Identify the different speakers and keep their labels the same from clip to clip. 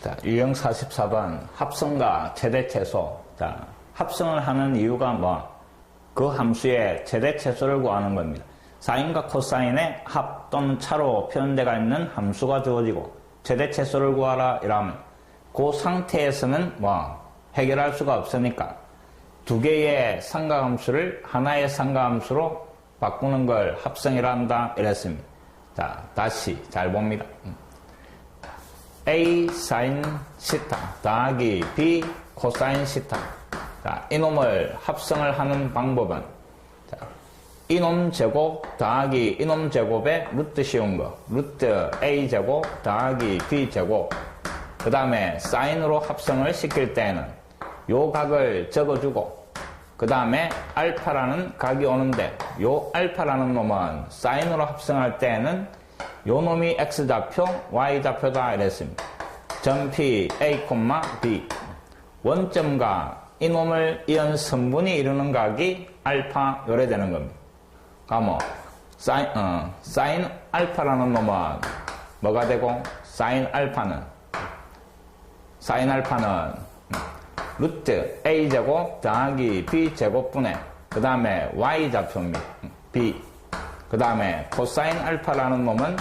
Speaker 1: 자, 유형 44번 합성과 최대 최소. 자, 합성을 하는 이유가 뭐? 그 함수의 최대 최소를 구하는 겁니다. 사인과 코사인의 합 또는 차로 표현되어 있는 함수가 주어지고 최대 최소를 구하라 이러면 그 상태에서는 뭐 해결할 수가 없으니까 두 개의 상가함수를 하나의 상가함수로 바꾸는 걸 합성이라 한다 이랬습니다. 자, 다시 잘 봅니다. A 사인 시타 더하기 B 코사인 시타. 자, 이놈을 합성을 하는 방법은 자, 이놈 제곱 더하기 이놈 제곱의 루트 씌운 거. 루트 A 제곱 더하기 B 제곱. 그 다음에 사인으로 합성을 시킬 때는 요 각을 적어주고 그 다음에 알파라는 각이 오는데 요 알파라는 놈은 사인으로 합성할 때는 요 놈이 x좌표, y좌표다 이랬습니다. 점 P, A, B 원점과 이놈을 이은 선분이 이루는 각이 알파 요래 되는 겁니다. 그러면 사인, 어, 사인 알파라는 놈은 뭐가 되고 사인 알파는 사인 알파는 루트 a제곱 더하기 b제곱분의 그 다음에 y좌표입니다. b 그 다음에 코사인 알파라는 놈은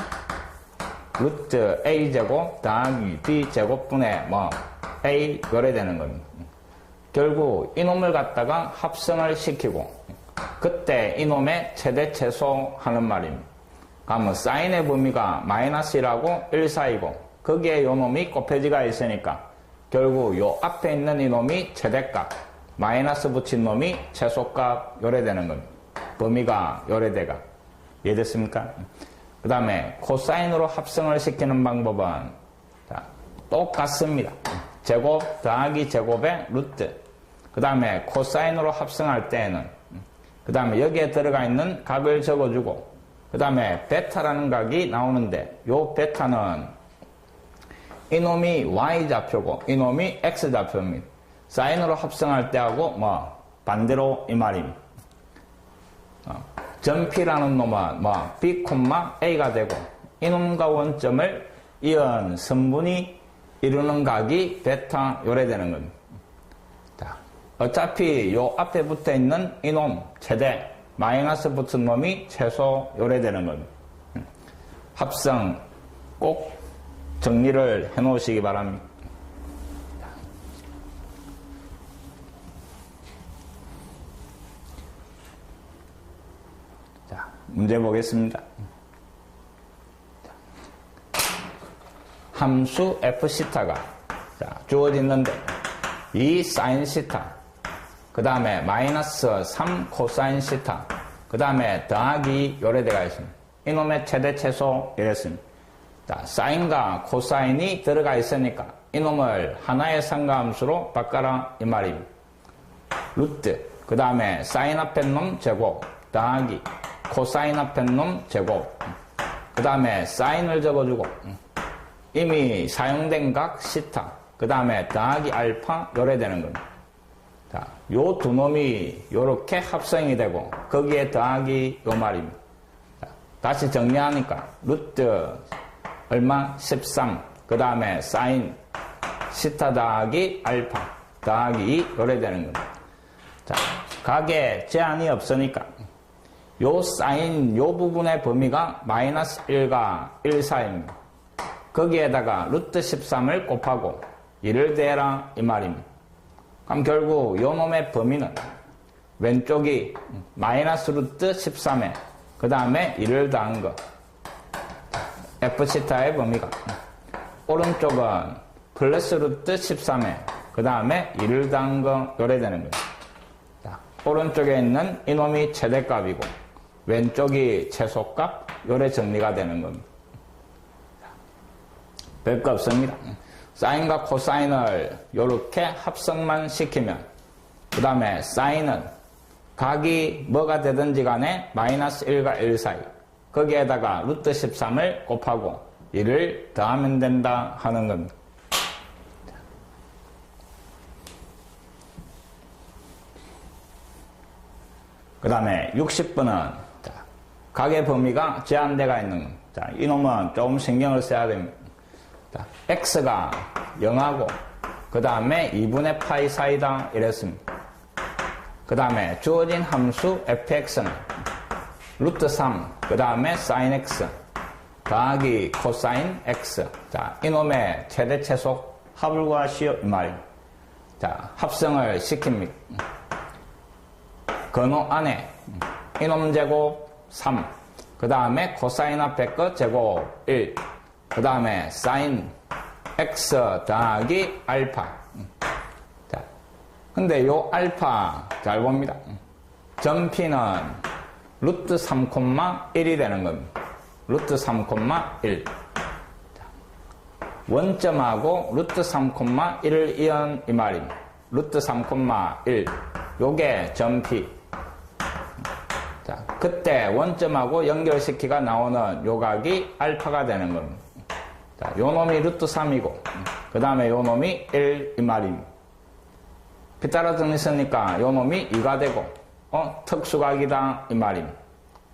Speaker 1: 루트 a제곱 더하기 b제곱분의 뭐 a 요래 되는 겁니다. 결국 이놈을 갖다가 합성을 시키고 그때 이놈의 최대 최소 하는 말입니다. 그러면 사인의 범위가 마이너스 1하고 1 사이고 거기에 요놈이 곱해지가 있으니까 결국 요 앞에 있는 이놈이 최대값 마이너스 붙인 놈이 최소값 요래 되는 겁니다. 범위가 요래대가 이해됐습니까? 그 다음에 코사인으로 합성을 시키는 방법은 자, 똑같습니다. 제곱 더하기 제곱의 루트 그 다음에 코사인으로 합성할 때에는 그 다음에 여기에 들어가 있는 값을 적어주고 그 다음에 베타라는 각이 나오는데 요 베타는 이놈이 y좌표고 이놈이 x좌표입니다. 사인으로 합성할 때하고 뭐 반대로 이 말입니다. 어, 점P라는 놈은 뭐 B, A가 되고 이놈과 원점을 이은 선분이 이루는 각이 베타 요래되는 겁니다. 자, 어차피 요 앞에 붙어 있는 이놈 최대 마이너스 붙은 놈이 최소 요래되는 겁니다. 음, 합성 꼭 정리를 해 놓으시기 바랍니다. 문제 보겠습니다. 함수 f시타가 주어지는데 이 사인 시타 그 다음에 마이너스 3 코사인 시타 그 다음에 더하기 요래대가 있습니다. 이놈의 최대 최소 이랬습니다. 자, 사인과 코사인이 들어가 있으니까 이놈을 하나의 상가함수로 바꿔라 이 말입니다. 루트 그 다음에 사인 앞에 놈 제곱 더하기 코사인 앞에 놈 제곱 그 다음에 사인을 적어주고 이미 사용된 각 시타 그 다음에 더하기 알파 요래 되는 겁니다. 자, 요 두 놈이 요렇게 합성이 되고 거기에 더하기 요 말입니다. 자, 다시 정리하니까 루트 얼마? 13. 그 다음에 사인 시타 더하기 알파 더하기 2 요래 되는 겁니다. 자, 각에 제한이 없으니까 요 사인 요 부분의 범위가 마이너스 1과 1 사이입니다. 거기에다가 루트 13을 곱하고 1을 대라 이 말입니다. 그럼 결국 요 놈의 범위는 왼쪽이 마이너스 루트 13에 그 다음에 1을 더한 거 F시타의 범위가 오른쪽은 플러스 루트 13에 그 다음에 1을 더한 거 요래 되는 거예요. 자, 오른쪽에 있는 이놈이 최대값이고 왼쪽이 최소값 요래 정리가 되는 겁니다. 별거 없습니다. 사인과 코사인을 이렇게 합성만 시키면 그 다음에 사인은 각이 뭐가 되든지 간에 마이너스 1과 1 사이 거기에다가 루트 13을 곱하고 1을 더하면 된다 하는 겁니다. 그 다음에 60번은 각의 범위가 제한되가 있는 자, 이놈은 조금 신경을 써야 됩니다. 자, x가 0하고 그 다음에 2분의 파이 사이다 이랬습니다. 그 다음에 주어진 함수 fx는 루트 3, 그 다음에 sin x 더하기 코사인 x. 자, 이놈의 최대 최소 합을 구하시오 이 말입니다. 자, 합성을 시킵니다. 근호 안에 이놈 제곱 3, 그 다음에 코사인 앞에 거 제곱 1, 그 다음에 사인 x 더하기 알파. 자, 근데 요 알파 잘 봅니다. 전피는 루트 3,1이 되는 겁니다. 루트 3,1. 원점하고 루트 3,1을 이은 이 말입니다. 루트 3,1. 요게 전피. 자, 그때 원점하고 연결시키가 나오는 요각이 알파가 되는 겁니다. 자, 요 놈이 루트 3이고, 그 다음에 요 놈이 1 이 말입니다. 피타고라등 있으니까 요 놈이 2가 되고, 어, 특수각이다 이 말입니다.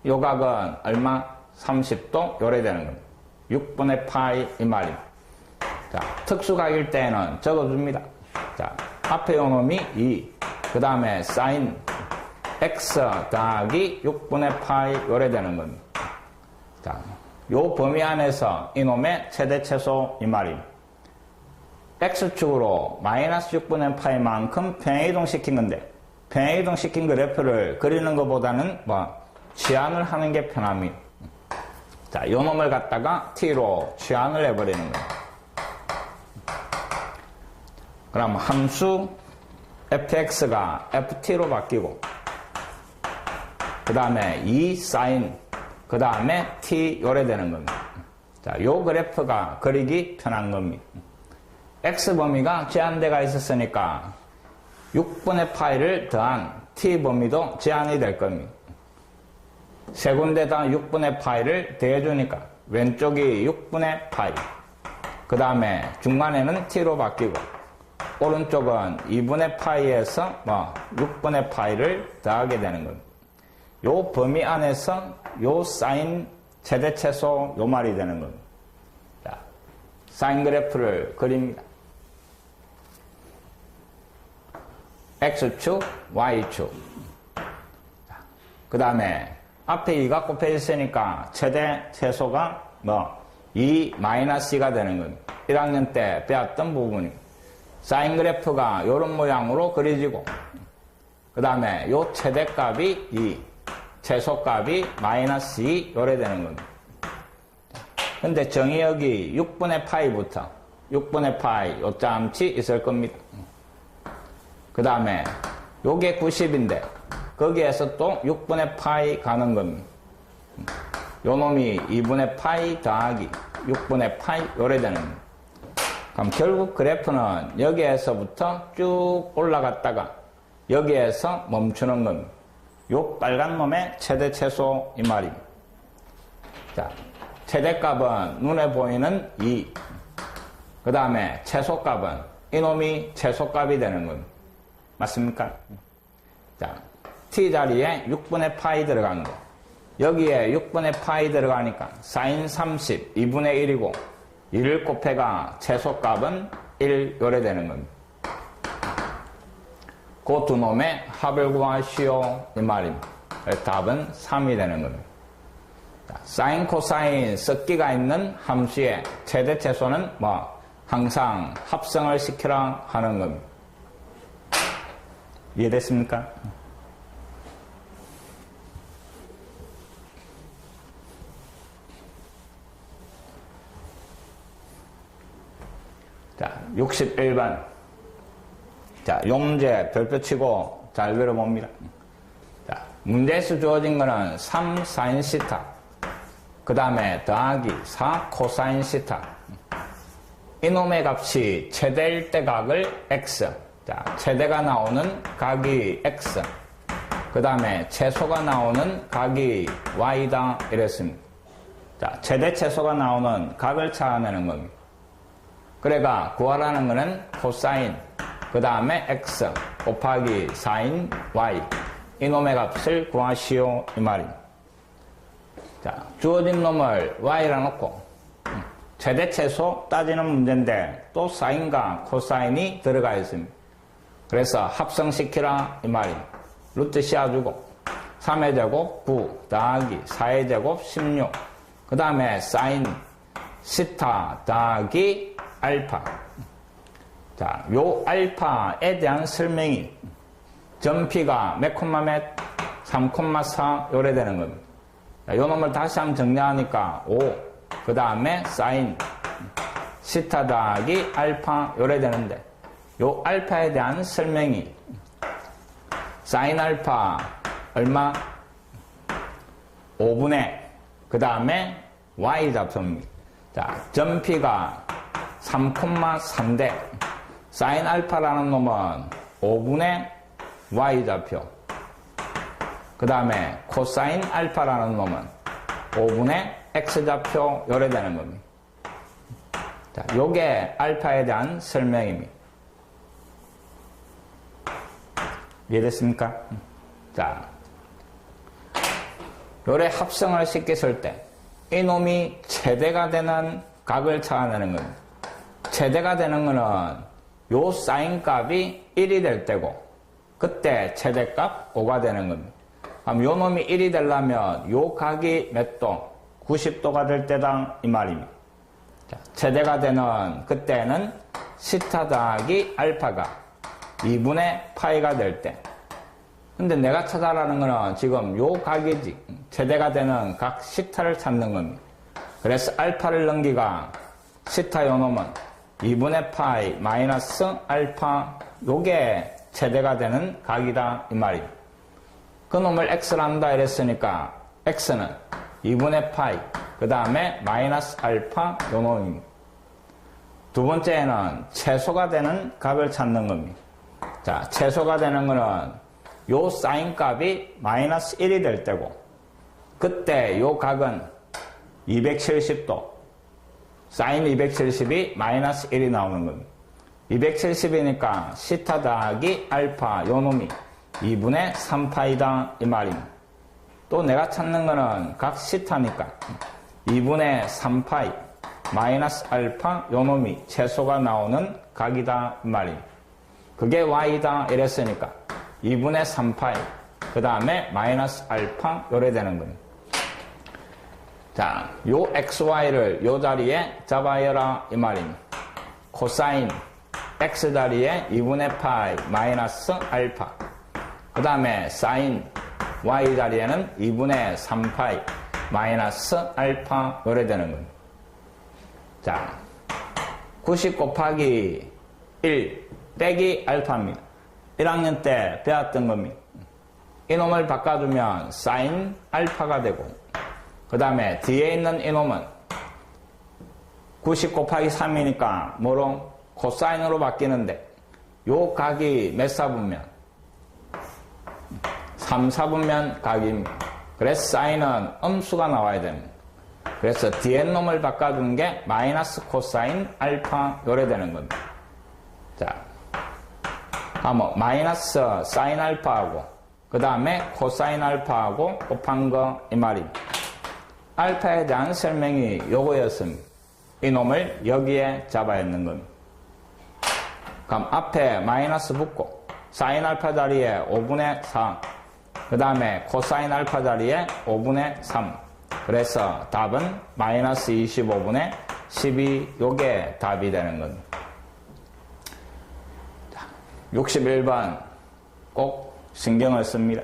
Speaker 1: 요 각은 얼마? 30도 요래되는 겁니다. 6분의 파이 이 말입니다. 자, 특수각일 때는 적어줍니다. 자, 앞에 요 놈이 2, 그 다음에 사인 x 더하기 6분의 파이 요래 되는 겁니다. 자, 요 범위 안에서 이놈의 최대 최소 이 말입니다. x축으로 마이너스 6분의 파이만큼 평행이동 시킨 건데 평행이동 시킨 그래프를 그리는 것보다는 뭐 치환을 하는 게 편합니다. 자, 요 놈을 갖다가 t로 치환을 해버리는 거예요. 그럼 함수 fx가 ft로 바뀌고 그 다음에 2 sin 그 다음에 t 요래 되는 겁니다. 자, 요 그래프가 그리기 편한 겁니다. x 범위가 제한대가 있었으니까 6분의 파이를 더한 t 범위도 제한이 될 겁니다. 세 군데다 6분의 파이를 더해주니까 왼쪽이 6분의 파이 그 다음에 중간에는 t로 바뀌고 오른쪽은 2분의 파이에서 뭐 6분의 파이를 더하게 되는 겁니다. 요 범위 안에서 요 사인 최대 최소 요 말이 되는 겁니다. 자, 사인 그래프를 그립니다. X축, Y축. 그 다음에 앞에 2가 곱해 있으니까 최대 최소가 뭐 2 마이너스 2가 되는 겁니다. 1학년 때 배웠던 부분이 사인 그래프가 이런 모양으로 그려지고 그 다음에 요 최대값이 2 최소값이 마이너스 2 요래 되는 겁니다. 근데 정의역이 6분의 파이부터 6분의 파이 요짬치 있을 겁니다. 그 다음에 요게 90인데 거기에서 또 6분의 파이 가는 겁니다. 요 놈이 2분의 파이 더하기 6분의 파이 요래 되는 겁니다. 그럼 결국 그래프는 여기에서부터 쭉 올라갔다가 여기에서 멈추는 겁니다. 요 빨간 놈의 최대 최소 이 말입니다. 자, 최대값은 눈에 보이는 2. 그 다음에 최소값은 이놈이 최소값이 되는 겁니다. 맞습니까? 자, t 자리에 6분의 파이 들어간 거. 여기에 6분의 파이 들어가니까 사인 30, 2분의 1이고 1을 곱해가 최소값은 1 요래 되는 겁니다. 그 두 놈의 합을 구하시오 이 말입니다. 답은 3이 되는 겁니다. 자, 사인, 코사인 섞기가 있는 함수의 최대 최소는 뭐 항상 합성을 시키라 하는 겁니다. 이해됐습니까? 자, 61번. 자, 용제 별표 치고 잘 들어봅니다. 자, 문제에서 주어진 거는 3 사인 시타. 그 다음에 더하기 4 코사인 시타. 이놈의 값이 최대일 때 각을 x. 자, 최대가 나오는 각이 x. 그 다음에 최소가 나오는 각이 y다. 이랬습니다. 자, 최대 최소가 나오는 각을 찾아내는 겁니다. 그래가 구하라는 것은 코사인, 그 다음에 x 곱하기 사인 y. 이놈의 값을 구하시오. 이 말입니다. 자, 주어진 놈을 y라 놓고 최대 최소 따지는 문제인데 또 사인과 코사인이 들어가 있습니다. 그래서 합성시키라 이 말입니다. 루트 씌워주고 3의 제곱 9 더하기 4의 제곱 16 그 다음에 사인 시타 더하기 알파 자, 요 알파에 대한 설명이 전피가 몇 콤마 몇? 3,4 요래 되는 겁니다. 자, 요 놈을 다시 한번 정리하니까 5. 그 다음에 사인 시타 더하기 알파 요래 되는데 요 알파에 대한 설명이 사인 알파 얼마? 5분의 그 다음에 y 잡표입니다. 자, 전피가 3,3대 사인 알파라는 놈은 5분의 y 좌표. 그 다음에 코사인 알파라는 놈은 5분의 x 좌표 요래되는 겁니다. 자, 요게 알파에 대한 설명입니다. 이해됐습니까? 자, 요래 합성을 시켰을 때 이놈이 최대가 되는 각을 찾아내는 겁니다. 최대가 되는 거는 요 사인 값이 1이 될 때고 그때 최대값 5가 되는 겁니다. 그럼 요 놈이 1이 되려면 요 각이 몇 도? 90도가 될 때다 이 말입니다. 자, 최대가 되는 그때는 시타 더하기 알파가 2분의 파이가 될 때. 근데 내가 찾아라는 거는 지금 요 각이지. 최대가 되는 각 시타를 찾는 겁니다. 그래서 알파를 넘기가 시타 요 놈은 2분의 파이 마이너스 알파 요게 최대가 되는 각이다 이 말이에요. 그 놈을 x란다 이랬으니까 x는 2분의 파이 그 다음에 마이너스 알파 요 놈입니다. 두 번째는 최소가 되는 값을 찾는 겁니다. 자, 최소가 되는 거는 요 사인 값이 마이너스 1이 될 때고 그때 요 각은 270도 사인 270이 마이너스 1이 나오는 겁니다. 270이니까 시타 더하기 알파 요 놈이 2분의 3파이다 이 말입니다. 또 내가 찾는 거는 각 시타니까 2분의 3파이 마이너스 알파 요 놈이 최소가 나오는 각이다 이 말입니다. 그게 y다 이랬으니까 2분의 3파이 그 다음에 마이너스 알파 요래 되는 겁니다. 자, 요 xy를 요 자리에 잡아여라 이 말입니다. 코사인 x 자리에 2분의 파이 마이너스 알파 그 다음에 사인 y 자리에는 2분의 3파이 마이너스 알파 요래 되는 겁니다. 자, 90 곱하기 1 빼기 알파입니다. 1학년 때 배웠던 겁니다. 이놈을 바꿔주면 사인 알파가 되고 그 다음에 뒤에 있는 이놈은 90 곱하기 3이니까 뭐로 코사인으로 바뀌는데 요 각이 몇 사분면? 3, 4분면 각입니다. 그래서 사인은 음수가 나와야 됩니다. 그래서 뒤에 놈을 바꿔준 게 마이너스 코사인 알파 요래 되는 겁니다. 자, 한번 마이너스 사인 알파하고 그 다음에 코사인 알파하고 곱한 거 이 말입니다. 알파에 대한 설명이 요거였습니다. 이 놈을 여기에 잡아야 하는 겁니다. 그럼 앞에 마이너스 붙고 사인 알파 자리에 5분의 4, 그 다음에 코사인 알파 자리에 5분의 3. 그래서 답은 마이너스 25분의 12, 요게 답이 되는 겁니다. 61번 꼭 신경을 씁니다.